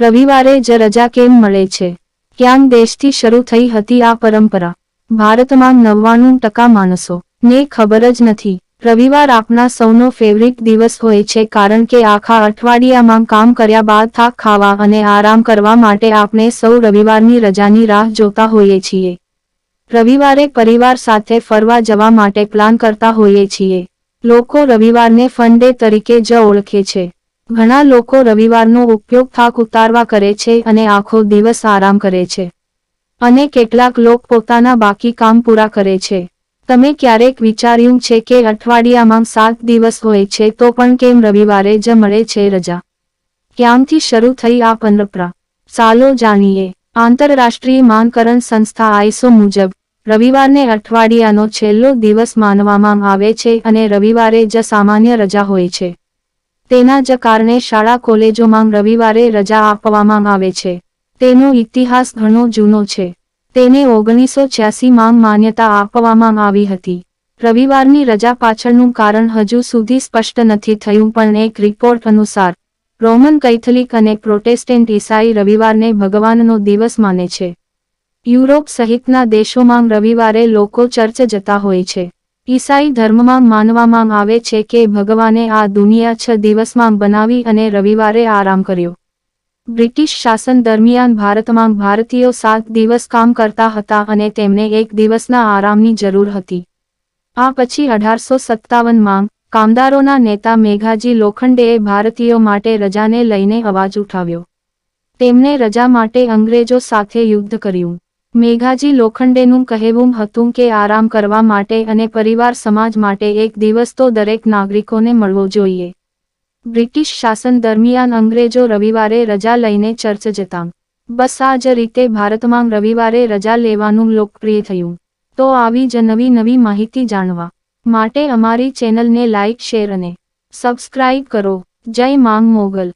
રવિવારે જ રજા કેમ મળે છે? ક્યાંક દેશથી શરૂ થઈ હતી આ પરંપરા. ભારતમાં નવ્વાણું ટકા માણસો ને ખબર જ નથી. રવિવાર આપના સૌનો ફેવરિટ દિવસ હોય છે કારણ કે આખા અઠવાડિયામાં કામ કર્યા બાદ થાક ખાવા અને આરામ કરવા માટે આપણે સૌ રવિવારની રજાની રાહ જોતા હોઈએ છીએ. રવિવારે પરિવાર સાથે ફરવા જવા માટે પ્લાન કરતા હોઈએ છીએ. લોકો રવિવારને ફન ડે તરીકે જ ઓળખે છે. ઘણા લોકો રવિવારનો ઉપયોગ થાક ઉતારવા કરે છે અને આખો દિવસ આરામ કરે છે. અને કેટલાક લોકો પોતાના બાકી કામ પૂરા કરે છે. તમે ક્યારેક વિચાર્યું છે કે અઠવાડિયામાં સાત દિવસ હોય છે તો પણ કેમ રવિવારે જ મળે છે રજા? ક્યાંથી શરૂ થઈ આ પંદરપરા ચાલો જાણીએ. આંતરરાષ્ટ્રીય માનકરણ સંસ્થા આઈસો મુજબ, રવિવારને અઠવાડિયાનો છેલ્લો દિવસ માનવામાં આવે છે અને રવિવારે જ સામાન્ય રજા હોય છે. તેના જ કારણે શાળા કોલેજોમાં રવિવારે રજા આપવામાં આવે છે. તેનો ઇતિહાસ ઘણો જૂનો છે. તેને ઓગણીસો છ્યાસીમાં માન્યતા આપવામાં આવી હતી. રવિવારની રજા પાછળનું કારણ હજુ સુધી સ્પષ્ટ નથી થયું પણ એક રિપોર્ટ અનુસાર, રોમન કૈથલિક અને પ્રોટેસ્ટેન્ટ ઈસાઈ રવિવારને ભગવાનનો દિવસ માને છે. યુરોપ સહિતના દેશોમાં રવિવારે લોકો ચર્ચ જતા હોય છે. ઈસાઈ ધર્મમાં માનવામાં આવે છે કે ભગવાને આ દુનિયા છ દિવસમાં બનાવી અને રવિવારે આરામ કર્યો. બ્રિટિશ શાસન દરમિયાન ભારતમાં ભારતીયો સાત દિવસ કામ કરતા હતા અને તેમને એક દિવસના આરામની જરૂર હતી. આ પછી અઢારસો સત્તાવનમાં કામદારોના નેતા મેઘાજી લોખંડેએ ભારતીયો માટે રજાને લઈને અવાજ ઉઠાવ્યો. તેમણે રજા માટે અંગ્રેજો સાથે યુદ્ધ કર્યું. મેઘાજી લોખંડેનું કહેવું હતું કે આરામ કરવા માટે અને પરિવાર સમાજ માટે એક દિવસ તો દરેક નાગરિકોને મળવો જોઈએ. બ્રિટિશ શાસન દરમિયાન અંગ્રેજો રવિવારે રજા લઈને ચર્ચ જતા. બસ આ જ રીતે ભારતમાં રવિવારે રજા લેવાનું લોકપ્રિય થયું. તો આવી જ નવી નવી માહિતી જાણવા માટે અમારી ચેનલને લાઇક શેર અને સબસ્ક્રાઇબ કરો. જય માંગ મોગલ.